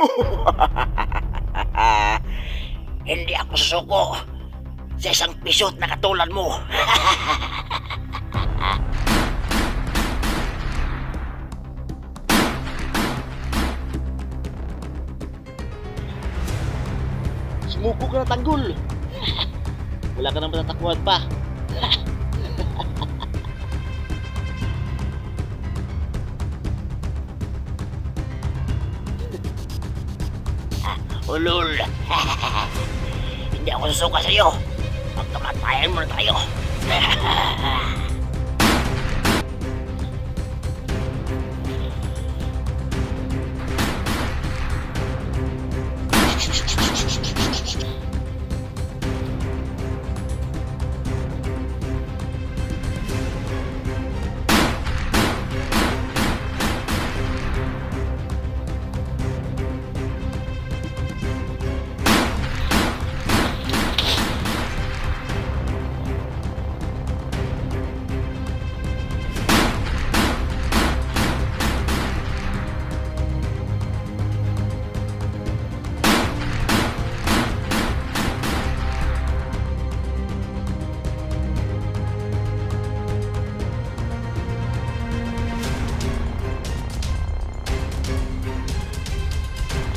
Hindi ako susuko sa isang pisot na katulad mo. Sumuko ka na tanggol. Wala ka nang matatakbuhan pa. Ulul. Hindi ako susuka sa iyo. Magkamatayan muna tayo.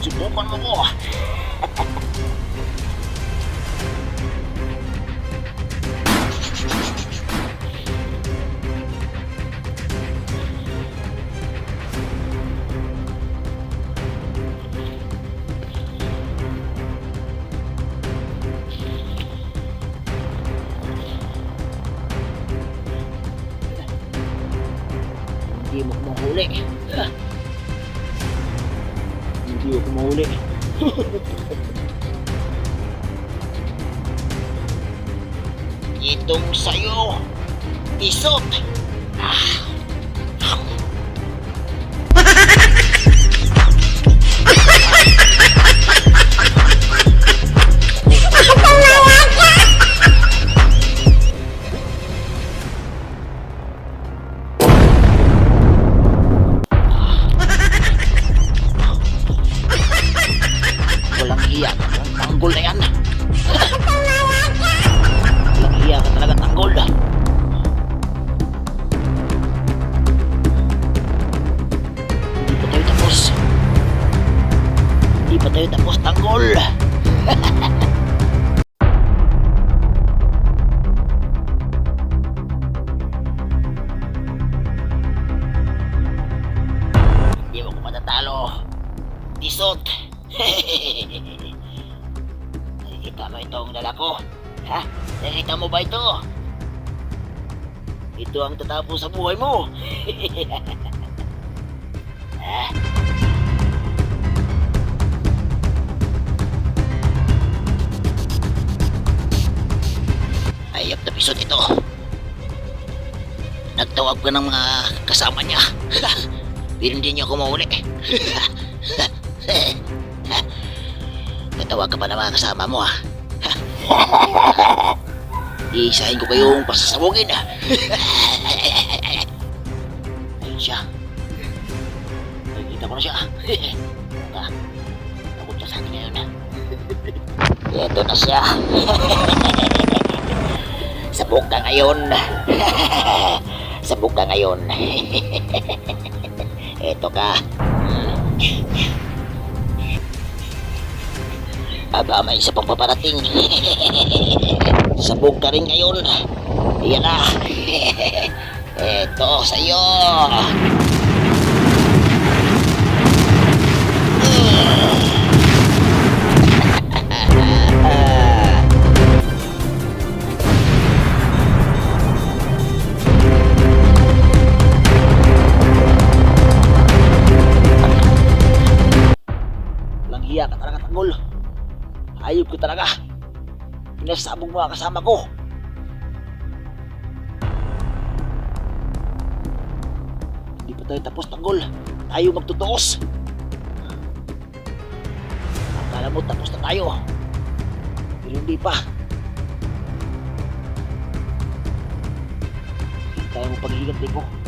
Subukan mo ko. Hindi mo ko mahuli. Hindi mo ko mahuli. Itong sayo. Isot. Ah. Tanggol. Hindi mo ko matatalo. Disot. Nakikita mo itong dala ko? Ha? Nakikita mo ba ito? Ito ang tatapos sa buhay mo. ha? Na pisot ito. Nagtawag ka ng mga kasama niya. Pero hindi niya ako mahuli. Natawag ka pa ng mga kasama mo ah. Iisahin ko kayong pasasabugin ah. Ayun siya. Nakikita ko na siya. Ah, Takot siya sa atin ngayon ah. Ito na siya. Sabog ka ngayon. Sabog ka ngayon. Ito ka. Aba, may isa pang paparating. Sabog ka rin ngayon. Yan na. Ito, sa'yo. Walang hiya ka talaga tanggol. Ayop ko talaga. Pinasabog mo ang kasama ko. Hindi pa tayo tapos tanggol. Tayo magtutuos. Akala mo tapos na tayo. Pero hindi pa. Hindi tayo mo paghihiganti ko.